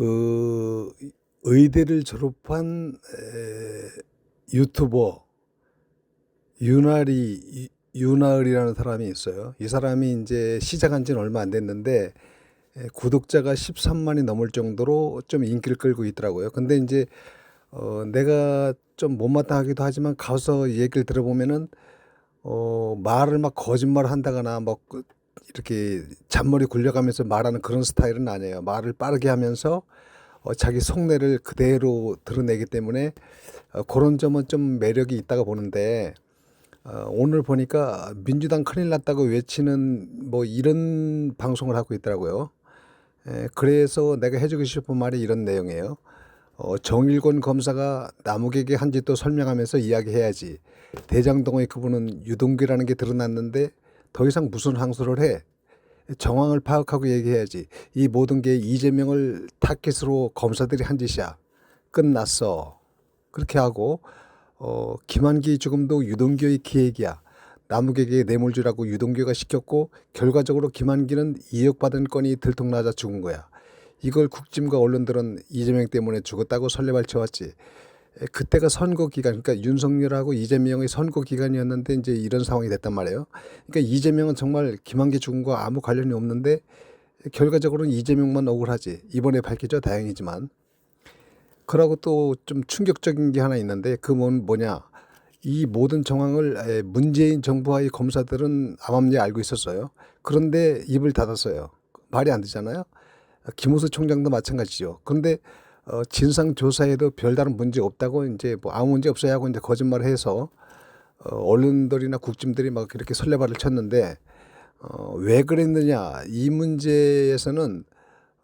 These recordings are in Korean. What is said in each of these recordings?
그 의대를 졸업한 에, 유튜버 윤아리 윤아을이라는 사람이 있어요. 이 사람이 이제 시작한 지는 얼마 안 됐는데 에, 구독자가 13만이 넘을 정도로 좀 인기를 끌고 있더라고요. 근데 이제 어, 내가 좀 못마땅하기도 하지만 가서 얘기를 들어보면은 어, 말을 막 거짓말 한다거나 뭐 그- 이렇게 잔머리 굴려가면서 말하는 그런 스타일은 아니에요. 말을 빠르게 하면서 어, 자기 속내를 그대로 드러내기 때문에 어, 그런 점은 좀 매력이 있다고 보는데 어, 오늘 보니까 민주당 큰일 났다고 외치는 뭐 이런 방송을 하고 있더라고요. 에, 그래서 내가 해주고 싶은 말이 이런 내용이에요. 어, 정일권 검사가 남욱에게 한 짓도 설명하면서 이야기해야지. 대장동의 그분은 유동규라는 게 드러났는데 더 이상 무슨 항소를 해? 정황을 파악하고 얘기해야지. 이 모든 게 이재명을 타켓으로 검사들이 한 짓이야. 끝났어. 그렇게 하고 어, 김한기 죽음도 유동규의 기획이야. 남욱에게 뇌물 주라고 유동규가 시켰고 결과적으로 김한기는 2억 받은 건이 들통나자 죽은 거야. 이걸 국짐과 언론들은 이재명 때문에 죽었다고 설레발쳐왔지. 에, 그때가 선거 기간, 그러니까 윤석열하고 이재명의 선거 기간이었는데 이제 이런 상황이 됐단 말이에요. 그러니까 이재명은 정말 김한기 죽음과 아무 관련이 없는데 결과적으로는 이재명만 억울하지. 이번에 밝히죠. 다행이지만. 그러고 또 좀 충격적인 게 하나 있는데 그뭔 뭐냐. 이 모든 정황을 에, 문재인 정부와의 검사들은 암암리에 알고 있었어요. 그런데 입을 닫았어요. 말이 안 되잖아요. 김호수 총장도 마찬가지죠. 그런데 어, 진상 조사에도 별다른 문제 없다고 이제 뭐 아무 문제 없어야 하고 이제 거짓말을 해서 어, 언론들이나 국짐들이 막 이렇게 설레발을 쳤는데 어, 왜 그랬느냐 이 문제에서는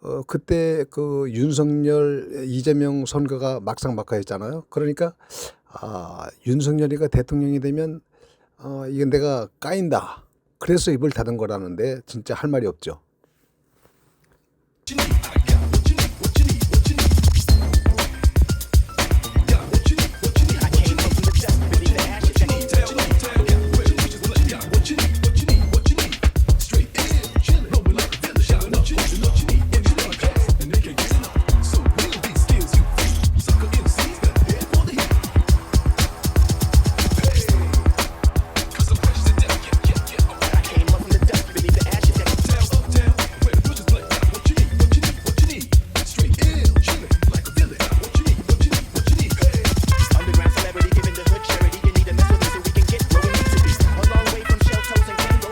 어, 그때 그 윤석열 이재명 선거가 막상막하였잖아요. 그러니까 아, 윤석열이가 대통령이 되면 어, 이건 내가 까인다. 그래서 입을 닫은 거라는데 진짜 할 말이 없죠.